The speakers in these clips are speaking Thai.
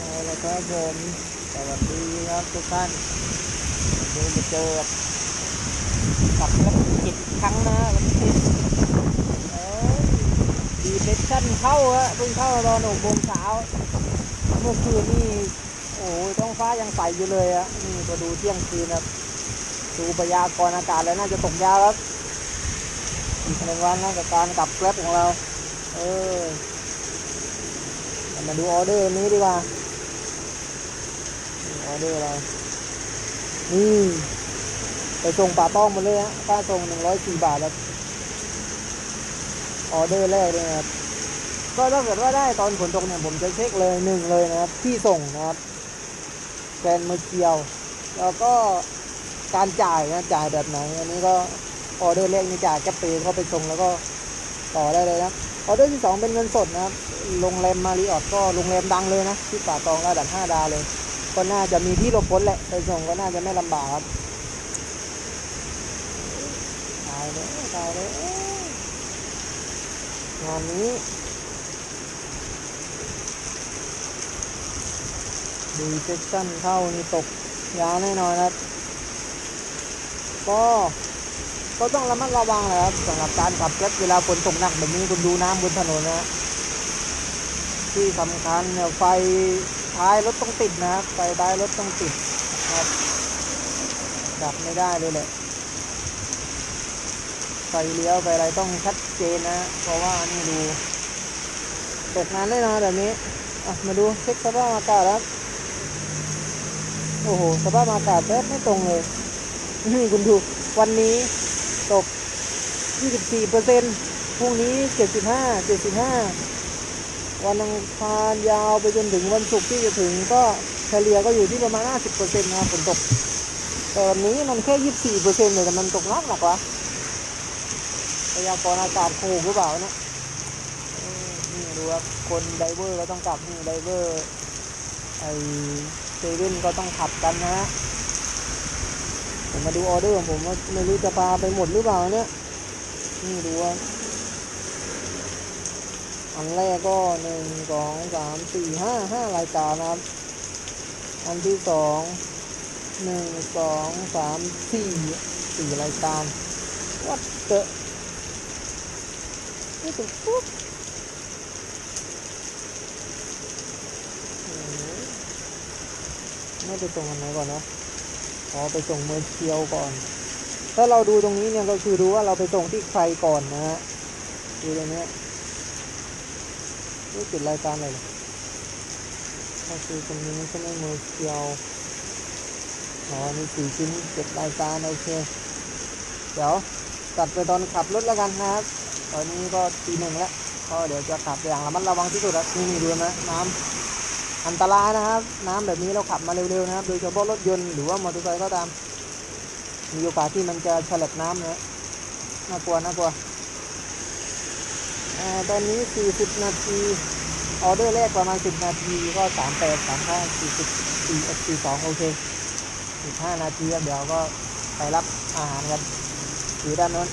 เอาละครับผมสวัสดีครับทุกท่านวันนี้มาเจอกับกับแล้วกิจอีกครั้งนะวันนี้เอ้ยดีเดชั่นเข้าฮะเพิ่งเข้าตอนหกโมงเช้าเมื่อคืนนี่โอ้ยท้องฟ้ายังใสอยู่เลยอะนี่พอดูเที่ยงคืนครับดูพยากรณ์อากาศแล้วน่าจะตกยาวครับอีกหนึ่งวันนะกับการกลับแกร็บของเรา เออมาดูออเดอร์นี้ดีกว่า ออเดอร์เรานี่ไปส่งป่าต้องมาเลยฮะค่าส่งหนึ่งร้อยสี่บาทครับออเดอร์แรกเลยครับก็ถ้าเกิดว่าได้ตอนฝนตกเนี่ยผมจะเช็คเลยหนึ่งเลยนะครับที่ส่งนะครับแกนเมอเคียว แล้วก็การจ่ายนะจ่ายแบบไหน อันนี้ก็ออเดอร์แรกนี่จ่ายแค่เปย์เข้าไปส่งแล้วก็ต่อได้เลยนะออเดอร์ที่สองเป็นเงินสดนะครับโรงแรมมาริออทก็โรงแรมดังเลยนะที่ป่าตองระดับห้าดาวเลย ก็น่าจะมีที่หลบฝนแหละไปส่งก็น่าจะไม่ลำบากครับตายเลยตายเลยงานนี้ดีเซ็กชั่นเข้านี่ตกยาแน่นอนครับ ก็ก็ต้องระมัดระวังแหละครับสำหรับการขับรถเวลาฝนตกหนักแบบนี้คุณดูน้ำบนถนนนะ ที่สำคัญเนี่ยไฟ ท้ายรถต้องติดนะครับไฟท้ายรถต้องติดครับ ดับไม่ได้เลยแหละไฟเลี้ยวไฟอะไรต้องชัดเจนนะ เพราะว่านี่ดูตกงานแน่นอนแบบนี้อะมาดูเช็คสภาพอากาศครับโอ้โหสภาพอากาศแทบไม่ตรงเลย นี่คุณดู วันนี้ตก 24เปอร์เซ็นต์พรุ่งนี้ 75 75 วันอังคารยาวไปจนถึงวันศุกร์ที่จะถึงก็เฉลี่ยก็อยู่ที่ประมาณ 50%นะครับฝนตก แต่วันนี้มันแค่ 24%เลยแต่มันตกนักหนักวะพยากรณ์อากาศโคกหรือเปล่าเนะนี่ดูครับคนไดเวอร์ก็ต้องกลับนี่ไดเวอร์ไอเซเว่นก็ต้องขับกันนะฮะผมมาดูออเดอร์ของผมว่าไม่รู้จะพาไปหมดหรือเปล่าเนี่ยนี่ดูว่า อันแรกก็หนึ่งสองสามสี่ห้าห้ารายการนะครับ อันที่สองหนึ่งสองสามสี่สี่รายการวัดเตอะนี่ถูกปุ๊บโอ้โหไม่ไปส่งอันไหนก่อนนะอ๋อไปส่งเมอร์เคียวก่อน ถ้าเราดูตรงนี้เนี่ยก็คือดูว่าเราไปส่งที่ใครก่อนนะฮะดูตรงนี้ นี่จุดรายการอะไรเหรอก็คือตรงนี้ใช่ไหมมือเคียวอ๋อมีสี่ชิ้นเจ็ดรายการโอเค เดี๋ยวตัดไปตอนขับรถแล้วกันนะครับ ตอนนี้ก็ตีหนึ่งแล้วก็เดี๋ยวจะขับอย่างระมัดระวังที่สุดอะนี่ดูนะน้ำอันตรายนะครับ น้ำแบบนี้เราขับมาเร็วๆนะครับ โดยเฉพาะรถยนต์หรือว่ามอเตอร์ไซค์ก็ตาม มีโอกาสที่มันจะฉลับน้ำนะน่ากลัวน่ากลัว ตอนนี้ 40 นาที ออเดอร์แรกประมาณ 10 นาที ก็ 38 35 40 4 42 โอเคอีก5นาทีเดี๋ยวก็ไปรับอาหารกันอยู่ด้านโน้น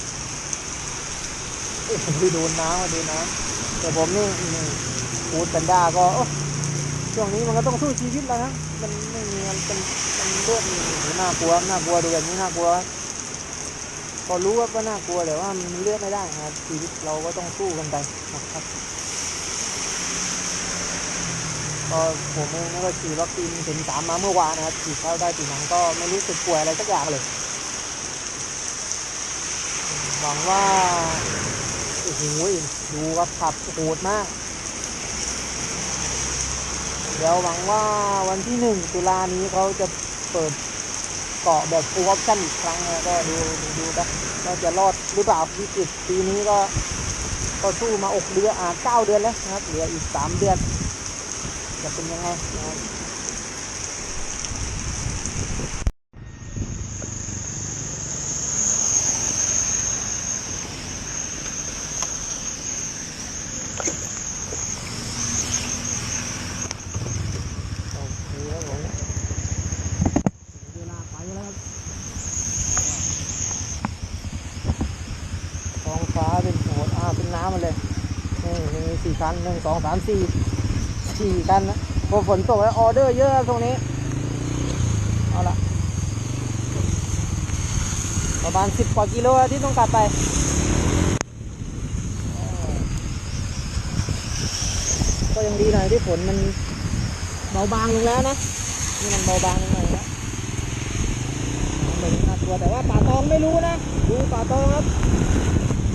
เอ้ยดูโดนน้ำดูน้ำแต่ผมนี่นี่ฟูดแพนด้าก็โอ้ช่วงนี้มันก็ต้องสู้ชีวิตแล้วนะมันไม่มีมันเป็นมันเลือดนี่โอ้โหน่ากลัวน่ากลัวดูแบบนี้น่ากลัว พอรู้ว่าก็น่ากลัวแต่ว่ามันเลือกไม่ได้นะครับชีวิตเราก็ต้องสู้กันไปนะครับก็ผมเองก็ฉีดวัคซีนเข็มสามมาเมื่อวานนะครับฉีดเข้าได้ปีหนังก็ไม่รู้สึกป่วยอะไรสักอย่างเลยหวังว่าโอ้โหดูครับขับโหดมาก เดี๋ยวหวังว่าวันที่หนึ่งตุลานี้เขาจะเปิด เกาะแบบฟูลออปชั่นอีกครั้งนะก็ดูดูดูนะว่าจะรอดหรือเปล่าวิกฤตปีนี้ก็ก็สู้มาอกเดือนอ่าเก้าเดือนแล้วนะครับเหลืออีกสามเดือน จะเป็นยังไงนะครับโอเคครับผมถึงเวลาไปแล้วครับ ท้องฟ้าเป็นโหดาวเป็นน้ำมาเลยนี่มีสี่คันหนึ่งสองสามสี่สี่คันนะพอฝนตกแล้วออเดอร์เยอะครับตรงนี้ เอาละประมาณสิบกว่ากิโลที่ต้องกลับไปก็ยังดีหน่อยที่ฝนมันเบาบางลงแล้วนะนี่มันเบาบางลงหน่อยแล้วเหมือนน่ากลัวแต่ว่าป่าตองไม่รู้นะ ดูป่าตองครับ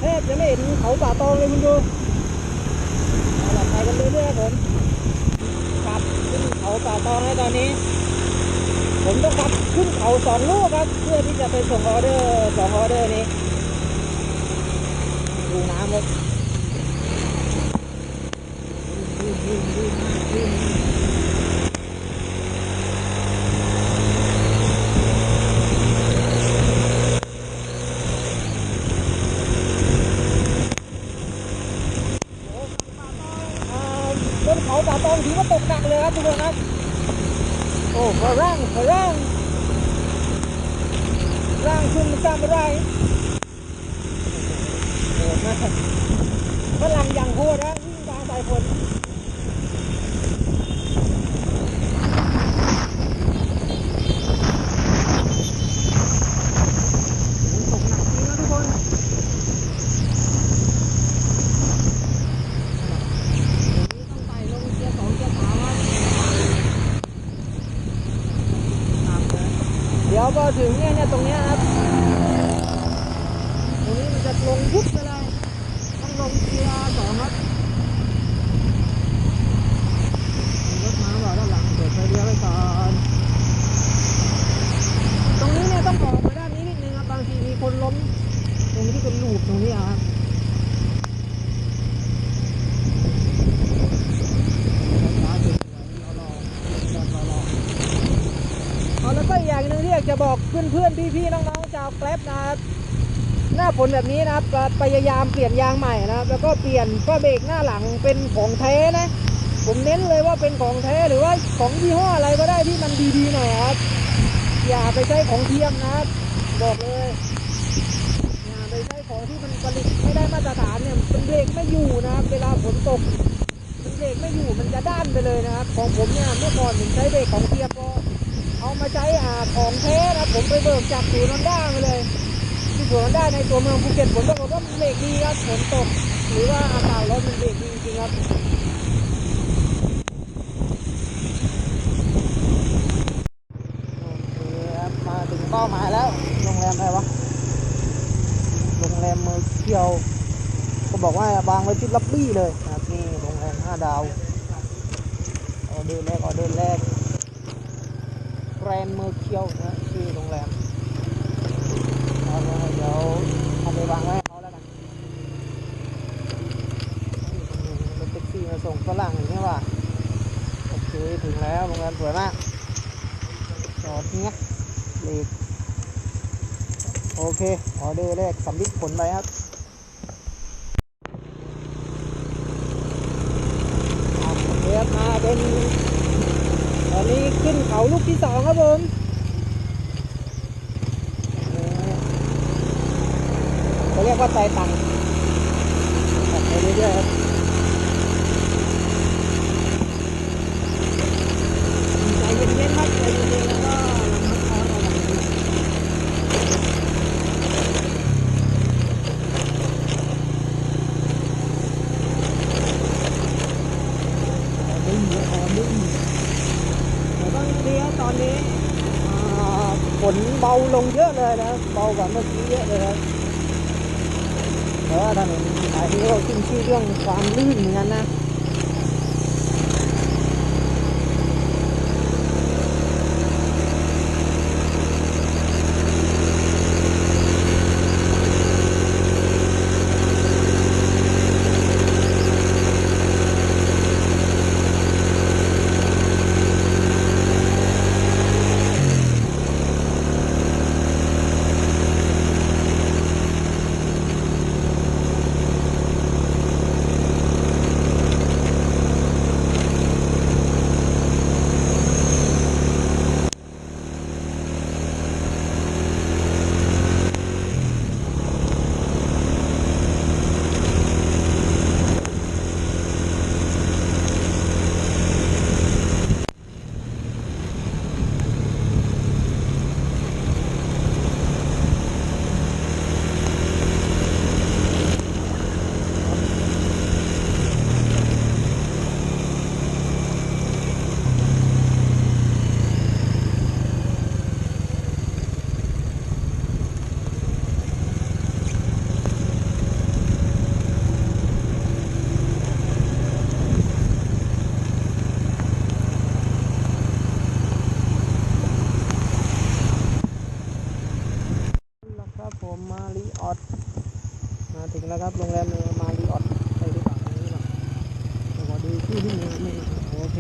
แทบจะไม่เห็นเขาป่าตองเลยคุณดูเอาล่ะไปกันเรื่อยๆผมกลับขึ้นเขาป่าตองแล้วตอนนี้ ผมต้องขับขึ้นเขาสองลูกครับ เพื่อที่จะไปส่งออเดอร์สองออเดอร์นี้ ดูน้ำเลยาตองถือว่าตกหนักเลยครับทุกคนครับ โอ้ฝรั่งฝรั่งร่างคุณทำอะไรโหดมากฝรั่งอย่างโหดนะวิ่งตามสายฝนฝนตกหนักจริงนะทุกคนเดี๋ยวนี้ต้องไต่ลงเกียร์สองเกียร์สามครับ เดี๋ยวพอถึงเนี่ยเนี่ยตรงเนี้ยครับ ตรงนี้มันจะลงยุบไปเลย ต้องลงเกียร์สองครับมีรถมาบอกด้านหลังเปิดไฟเลี้ยวไว้ก่อน ตรงนี้เนี่ยต้องออกมาด้านนี้นิดนึงครับ บางทีมีคนล้ม ตรงนี้ที่เป็นลูกตรงนี้อะครับ ช้าๆสวยๆรอๆรอๆรอๆ เอาแล้วก็อีกอย่างหนึ่งที่อยากจะบอกเพื่อนๆพี่ๆน้องๆชาวแกร็บนะครับ หน้าฝนแบบนี้นะครับพยายามเปลี่ยนยางใหม่นะครับ แล้วก็เปลี่ยนฝ้าเบรกหน้าหลังเป็นของแท้นะ ผมเน้นเลยว่าเป็นของแท้หรือว่าของยี่ห้ออะไรก็ได้ที่มันดีๆหน่อยครับ อย่าไปใช้ของเทียมนะครับ บอกเลยอย่าไปใช้ของที่มันผลิตไม่ได้มาตรฐานเนี่ยมันเบรกไม่อยู่นะครับ เวลาฝนตกมันเบรกไม่อยู่มันจะด้านไปเลยนะครับ ของผมเนี่ยเมื่อก่อนผมใช้เบรกของเทียมพอเอามาใช้อ่าของแท้นะผมไปเบิกจากศูนย์ฮอนด้ามาเลย ที่ศูนย์ฮอนด้ในตัวเมืองภูเก็ตผมต้องบอกว่ามันเบรกดีครับฝนตก หรือว่าอากาศร้อนมันเบรกดีจริงครับเครับมาถึงเป้าหมายแล้วโรงแรมอะไรวะโรงแรมเมอร์เคียวก็บอกว่าวางไว้ที่ล็อบบี้เลยนะครับนี่โรงแรมห้าดาวออเดอร์แรกออเดอร์แรกแกรนเมอร์เคียวนะชื่อโรงแรม เอาเดี๋ยวเอาไปวางไว้ให้เขาแล้วกันนี่รถแท็กซี่มาส่งฝรั่งอย่างนี้ว่ะโอเคถึงแล้วโรงแรมสวยมากจอดเนี้ยเลกโอเคออเดอร์แรกสำลิดผลไปครับเคครับมาเป็นตอนนี้ขึ้นเขาลูกที่สองครับผม เขาเรียกว่าไตตังขับไปเรื่อยๆครับใจเย็นๆครับใจเย็นๆแล้วก็ระมัดระวังระวังออดึงออดึงแต่บางทีครับตอนนี้อ่าฝนเบาลงเยอะเลยนะเบากว่าเมื่อกี้เยอะเลยครับ แต่ว่าถนนสายนี้ก็ขึ้นชื่อเรื่องความลื่นเหมือนกันนะ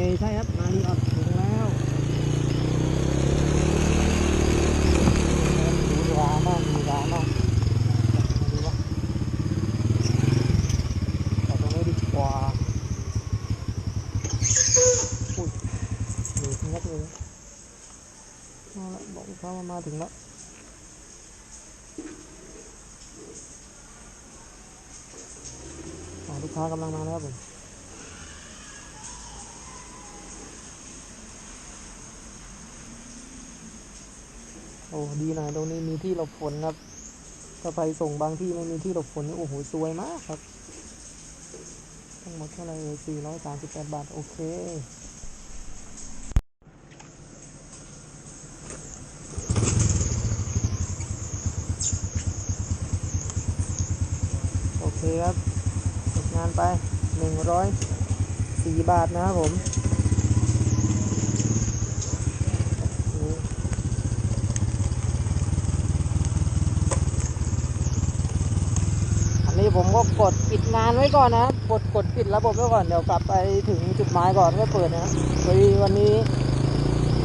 โอเคใช่ครับมารีออดถึงแล้วดูร้านบ้างดูร้านบ้างมาดูว่าแต่ตรงนี้ดีกว่าอุ้ยหนูทิ้งยัดเลยเอาละบอกลูกค้าว่ามาถึงแล้วอ๋อลูกค้ากำลังมาแล้วครับผม โอ้ดีหน่อยตรงนี้มีที่หลบฝนครับ ถ้าไปส่งบางที่ไม่มีที่หลบฝนนี่โอ้โหสวยมากครับทั้งหมดเท่าไหร่เลย438บแปดบาท โอเคโอเคครับงานไปหนึ่งร้อยสี่บาทนะครับผมโอ้โหอั นนี้ผมก็กดปิดงานไว้ก่อนนะกดกดปิดระบบไว้ก่อนเดี๋ยวกลับไปถึงจุดหมายก่อนก็เปิดนะพอดีวันนี้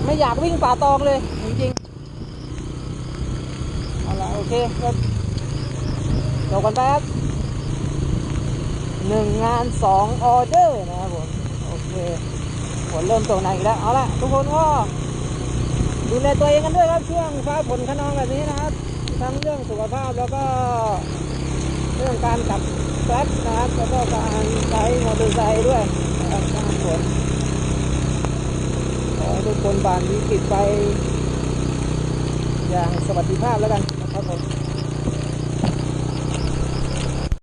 ไม่อยากวิ่งป่าตองเลยจริงๆเอาละโอเคก็จบกันไปครับหนึ่งงานสองออเดอร์นะครับผมโอเคฝนเริ่มตกหนักอีกแล้วเอาละทุกคนก็ดูแลตัวเองกันด้วยครับช่วงฟ้าฝนขนองแบบนี้นะครับ ทั้งเรื่องสุขภาพแล้วก็ เรื่องการขับแกร็บนะครับแล้วก็การใช้มอเตอร์ไซค์ด้วยนะครับหน้าฝนขอให้ทุกคนผ่านวิกฤตไป อย่างสวัสดิภาพแล้วกันนะครับผม